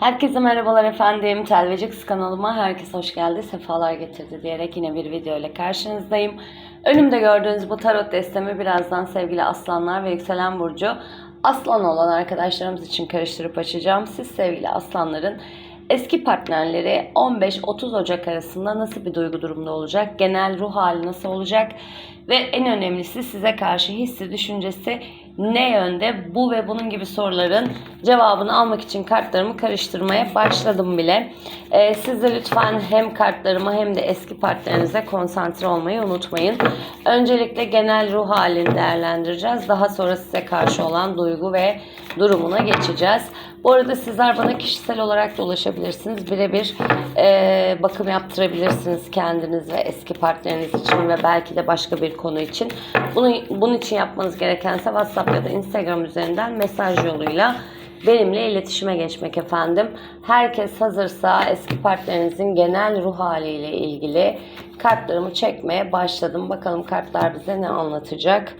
Herkese merhabalar efendim. Telvecix kanalıma herkes hoş geldi, sefalar getirdi diyerek yine bir video ile karşınızdayım. Önümde gördüğünüz bu tarot destemi birazdan sevgili aslanlar ve yükselen burcu aslan olan arkadaşlarımız için karıştırıp açacağım. Siz sevgili aslanların eski partnerleri 15-30 Ocak arasında nasıl bir duygu durumda olacak? Genel ruh hali nasıl olacak? Ve en önemlisi size karşı hissi, düşüncesi ne yönde? Bu ve bunun gibi soruların cevabını almak için kartlarımı karıştırmaya başladım bile. Ee, siz de lütfen hem kartlarıma hem de eski partnerinize konsantre olmayı unutmayın. Öncelikle genel ruh halini değerlendireceğiz. Daha sonra size karşı olan duygu ve durumuna geçeceğiz. Bu arada sizler bana kişisel olarak da ulaşabilirsiniz. Birebir e, bakım yaptırabilirsiniz kendiniz ve eski partneriniz için ve belki de başka bir konu için. Bunu, bunun için yapmanız gerekense WhatsApp ya da Instagram üzerinden mesaj yoluyla benimle iletişime geçmek efendim. Herkes hazırsa eski partnerinizin genel ruh haliyle ilgili kartlarımı çekmeye başladım. Bakalım kartlar bize ne anlatacak.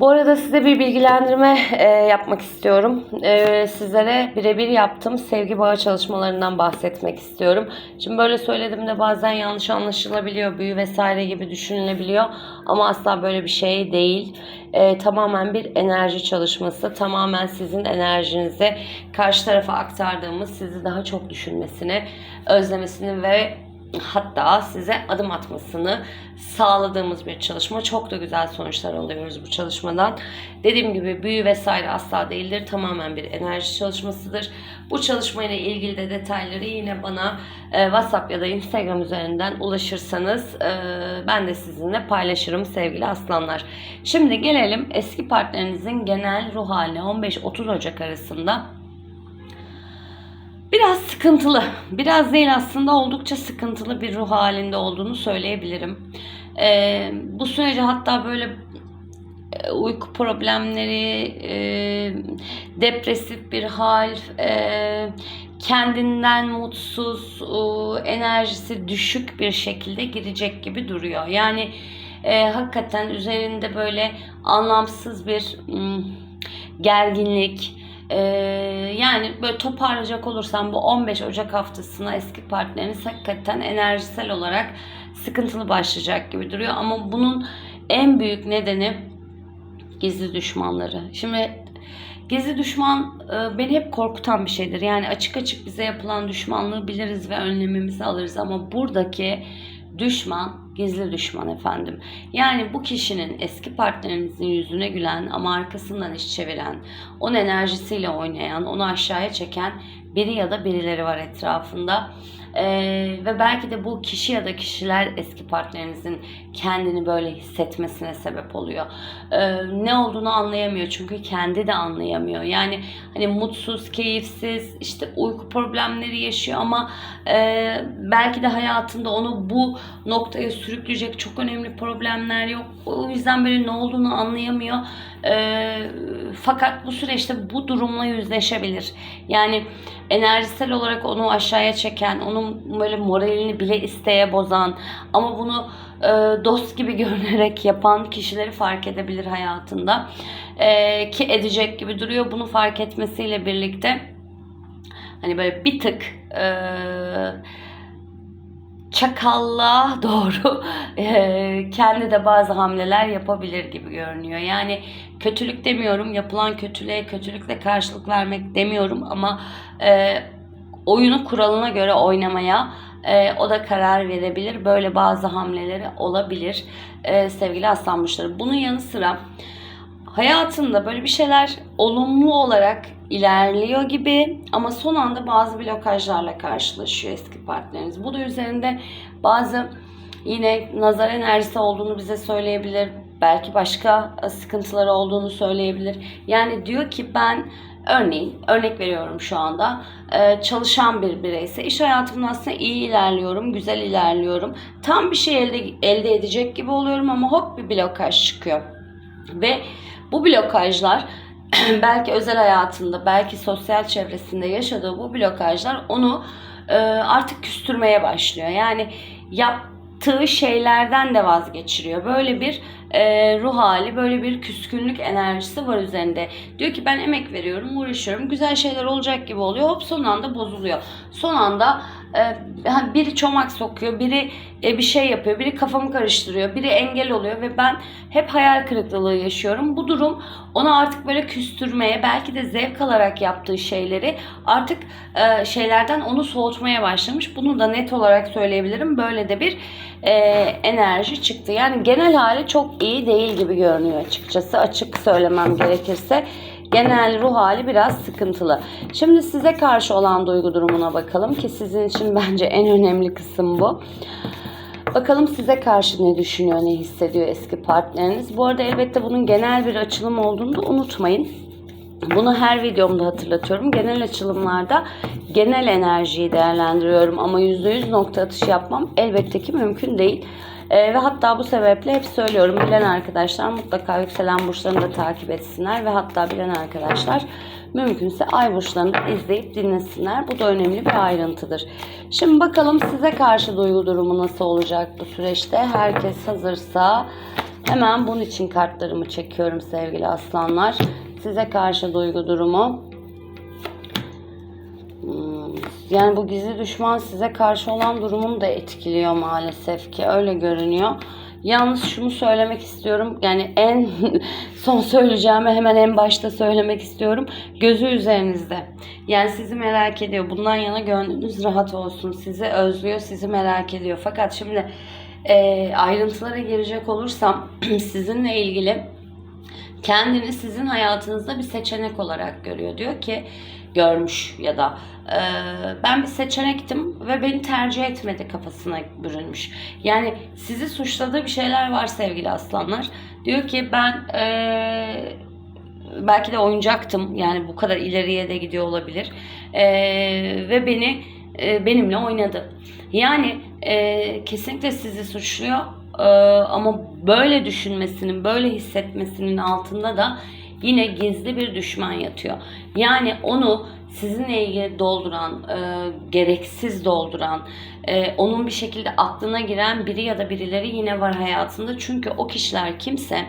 Bu arada size bir bilgilendirme e, yapmak istiyorum. E, sizlere birebir yaptığım sevgi bağı çalışmalarından bahsetmek istiyorum. Şimdi böyle söylediğimde bazen yanlış anlaşılabiliyor, büyü vesaire gibi düşünülebiliyor. Ama asla böyle bir şey değil. E, tamamen bir enerji çalışması. Tamamen sizin enerjinizi karşı tarafa aktardığımız, sizi daha çok düşünmesini, özlemesini ve hatta size adım atmasını sağladığımız bir çalışma. Çok da güzel sonuçlar alıyoruz bu çalışmadan. Dediğim gibi büyü vesaire asla değildir. Tamamen bir enerji çalışmasıdır. Bu çalışmayla ilgili de detayları yine bana e, WhatsApp ya da Instagram üzerinden ulaşırsanız e, ben de sizinle paylaşırım sevgili aslanlar. Şimdi gelelim eski partnerinizin genel ruh haline 15-30 Ocak arasında sıkıntılı. Biraz değil aslında oldukça sıkıntılı bir ruh halinde olduğunu söyleyebilirim. Ee, bu sürece hatta böyle e, uyku problemleri, e, depresif bir hal, e, kendinden mutsuz, e, enerjisi düşük bir şekilde girecek gibi duruyor. Yani e, hakikaten üzerinde böyle anlamsız bir mm, gerginlik, ee, yani böyle toparlayacak olursam bu 15 Ocak haftasına eski partneriniz hakikaten enerjisel olarak sıkıntılı başlayacak gibi duruyor. Ama bunun en büyük nedeni gizli düşmanları. Şimdi gizli düşman e, beni hep korkutan bir şeydir. Yani açık açık bize yapılan düşmanlığı biliriz ve önlemimizi alırız ama buradaki düşman gizli düşman efendim. Yani bu kişinin eski partnerinizin yüzüne gülen ama arkasından iş çeviren, onun enerjisiyle oynayan, onu aşağıya çeken biri ya da birileri var etrafında. Ee, ve belki de bu kişi ya da kişiler eski partnerinizin kendini böyle hissetmesine sebep oluyor. Ee, ne olduğunu anlayamıyor çünkü kendi de anlayamıyor. Yani hani mutsuz, keyifsiz, işte uyku problemleri yaşıyor ama e, belki de hayatında onu bu noktaya sürükleyecek çok önemli problemler yok. O yüzden böyle ne olduğunu anlayamıyor. E, fakat bu süreçte bu durumla yüzleşebilir. Yani enerjisel olarak onu aşağıya çeken, onun böyle moralini bile isteye bozan ama bunu e, dost gibi görünerek yapan kişileri fark edebilir hayatında. E, ki edecek gibi duruyor. Bunu fark etmesiyle birlikte hani böyle bir tık eee çakallığa doğru e, kendi de bazı hamleler yapabilir gibi görünüyor. Yani kötülük demiyorum, yapılan kötülüğe kötülükle karşılık vermek demiyorum ama e, oyunu kuralına göre oynamaya e, o da karar verebilir. Böyle bazı hamleleri olabilir e, sevgili aslan burçları. Bunun yanı sıra hayatında böyle bir şeyler olumlu olarak ilerliyor gibi ama son anda bazı blokajlarla karşılaşıyor eski partneriniz. Bu da üzerinde bazı yine nazar enerjisi olduğunu bize söyleyebilir. Belki başka sıkıntıları olduğunu söyleyebilir. Yani diyor ki ben örneğin örnek veriyorum şu anda e, çalışan bir bireyse iş hayatımda aslında iyi ilerliyorum, güzel ilerliyorum. Tam bir şey elde, elde edecek gibi oluyorum ama hop bir blokaj çıkıyor. Ve bu blokajlar belki özel hayatında, belki sosyal çevresinde yaşadığı bu blokajlar onu e, artık küstürmeye başlıyor. Yani yap yaptığı şeylerden de vazgeçiriyor. Böyle bir e, ruh hali, böyle bir küskünlük enerjisi var üzerinde. Diyor ki ben emek veriyorum, uğraşıyorum. Güzel şeyler olacak gibi oluyor. Hop son anda bozuluyor. Son anda e, biri çomak sokuyor, biri e, bir şey yapıyor, biri kafamı karıştırıyor, biri engel oluyor ve ben hep hayal kırıklığı yaşıyorum. Bu durum onu artık böyle küstürmeye, belki de zevk alarak yaptığı şeyleri artık e, şeylerden onu soğutmaya başlamış. Bunu da net olarak söyleyebilirim. Böyle de bir e, enerji çıktı. Yani genel hali çok iyi değil gibi görünüyor açıkçası. Açık söylemem gerekirse genel ruh hali biraz sıkıntılı. Şimdi size karşı olan duygu durumuna bakalım ki sizin için bence en önemli kısım bu. Bakalım size karşı ne düşünüyor, ne hissediyor eski partneriniz. Bu arada elbette bunun genel bir açılım olduğunu da unutmayın. Bunu her videomda hatırlatıyorum. Genel açılımlarda genel enerjiyi değerlendiriyorum ama %100 nokta atışı yapmam elbette ki mümkün değil. Ee, ve hatta bu sebeple hep söylüyorum bilen arkadaşlar mutlaka yükselen burçlarını da takip etsinler ve hatta bilen arkadaşlar mümkünse ay burçlarını da izleyip dinlesinler. Bu da önemli bir ayrıntıdır. Şimdi bakalım size karşı duygu durumu nasıl olacak bu süreçte. Herkes hazırsa hemen bunun için kartlarımı çekiyorum sevgili aslanlar. Size karşı duygu durumu. Yani bu gizli düşman size karşı olan durumunu da etkiliyor maalesef ki öyle görünüyor. Yalnız şunu söylemek istiyorum. Yani en son söyleyeceğimi hemen en başta söylemek istiyorum. Gözü üzerinizde. Yani sizi merak ediyor. Bundan yana gönlünüz rahat olsun. Sizi özlüyor, sizi merak ediyor. Fakat şimdi e, ayrıntılara girecek olursam sizinle ilgili kendini sizin hayatınızda bir seçenek olarak görüyor. Diyor ki görmüş ya da e, ben bir seçenektim ve beni tercih etmedi kafasına bürünmüş. Yani sizi suçladığı bir şeyler var sevgili aslanlar. Diyor ki ben e, belki de oyuncaktım yani bu kadar ileriye de gidiyor olabilir E, ve beni e, benimle oynadı. Yani e, kesinlikle sizi suçluyor ee, ama böyle düşünmesinin, böyle hissetmesinin altında da yine gizli bir düşman yatıyor. Yani onu sizinle ilgili dolduran, e, gereksiz dolduran, e, onun bir şekilde aklına giren biri ya da birileri yine var hayatında. Çünkü o kişiler kimse,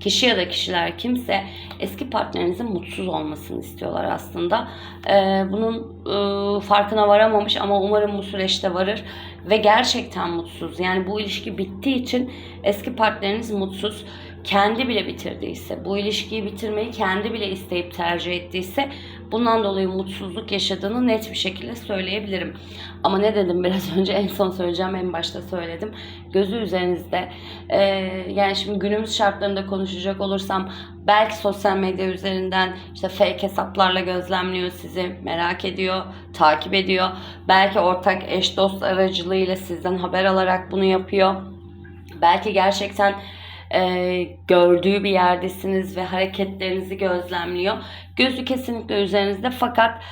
kişi ya da kişiler kimse eski partnerinizin mutsuz olmasını istiyorlar aslında. E, bunun e, farkına varamamış ama umarım bu süreçte varır ve gerçekten mutsuz. Yani bu ilişki bittiği için eski partneriniz mutsuz. Kendi bile bitirdiyse, bu ilişkiyi bitirmeyi kendi bile isteyip tercih ettiyse bundan dolayı mutsuzluk yaşadığını net bir şekilde söyleyebilirim. Ama ne dedim biraz önce en son söyleyeceğim en başta söyledim. Gözü üzerinizde. Ee, yani şimdi günümüz şartlarında konuşacak olursam belki sosyal medya üzerinden işte fake hesaplarla gözlemliyor sizi, merak ediyor, takip ediyor. Belki ortak eş dost aracılığıyla sizden haber alarak bunu yapıyor. Belki gerçekten e, gördüğü bir yerdesiniz ve hareketlerinizi gözlemliyor. Gözü kesinlikle üzerinizde fakat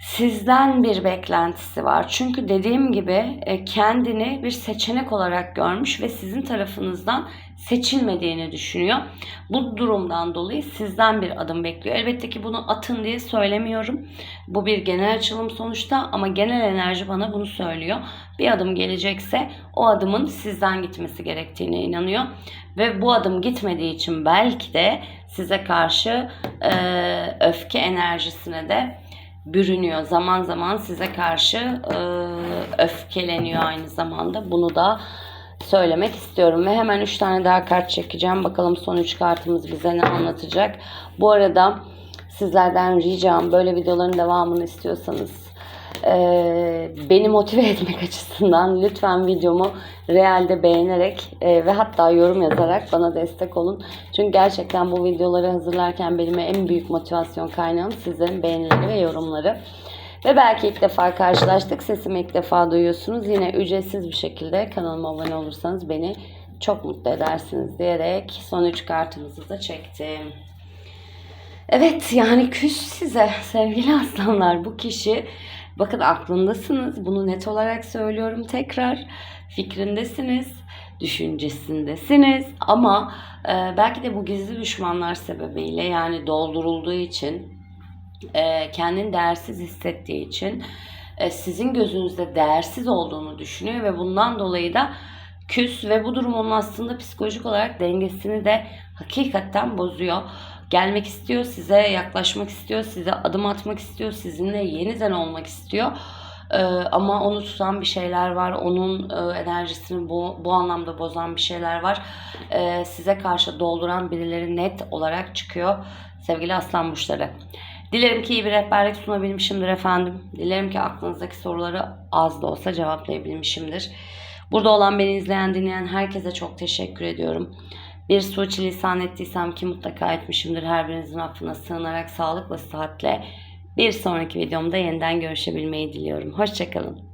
sizden bir beklentisi var. Çünkü dediğim gibi e, kendini bir seçenek olarak görmüş ve sizin tarafınızdan seçilmediğini düşünüyor. Bu durumdan dolayı sizden bir adım bekliyor. Elbette ki bunu atın diye söylemiyorum. Bu bir genel açılım sonuçta ama genel enerji bana bunu söylüyor. Bir adım gelecekse o adımın sizden gitmesi gerektiğine inanıyor. Ve bu adım gitmediği için belki de size karşı e, öfke enerjisine de bürünüyor. Zaman zaman size karşı e, öfkeleniyor aynı zamanda. Bunu da söylemek istiyorum. Ve hemen 3 tane daha kart çekeceğim. Bakalım son 3 kartımız bize ne anlatacak. Bu arada sizlerden ricam böyle videoların devamını istiyorsanız beni motive etmek açısından lütfen videomu realde beğenerek e, ve hatta yorum yazarak bana destek olun. Çünkü gerçekten bu videoları hazırlarken benim en büyük motivasyon kaynağım sizlerin beğenileri ve yorumları. Ve belki ilk defa karşılaştık, sesimi ilk defa duyuyorsunuz. Yine ücretsiz bir şekilde kanalıma abone olursanız beni çok mutlu edersiniz diyerek son 3 kartımızı da çektim. Evet yani küs size sevgili aslanlar bu kişi bakın aklındasınız. Bunu net olarak söylüyorum tekrar. Fikrindesiniz düşüncesindesiniz. Ama e, belki de bu gizli düşmanlar sebebiyle yani doldurulduğu için e, kendini değersiz hissettiği için e, sizin gözünüzde değersiz olduğunu düşünüyor ve bundan dolayı da küs ve bu durum onun aslında psikolojik olarak dengesini de hakikaten bozuyor. Gelmek istiyor, size yaklaşmak istiyor, size adım atmak istiyor, sizinle yeniden olmak istiyor. Ee, ama onu tutan bir şeyler var, onun e, enerjisini bu, bu anlamda bozan bir şeyler var. Ee, size karşı dolduran birileri net olarak çıkıyor sevgili aslan burçları. Dilerim ki iyi bir rehberlik sunabilmişimdir efendim. Dilerim ki aklınızdaki soruları az da olsa cevaplayabilmişimdir. Burada olan beni izleyen dinleyen herkese çok teşekkür ediyorum. Bir suçilisan ettiysem ki mutlaka etmişimdir. Her birinizin affına sığınarak sağlıkla sıhhatle bir sonraki videomda yeniden görüşebilmeyi diliyorum. Hoşçakalın.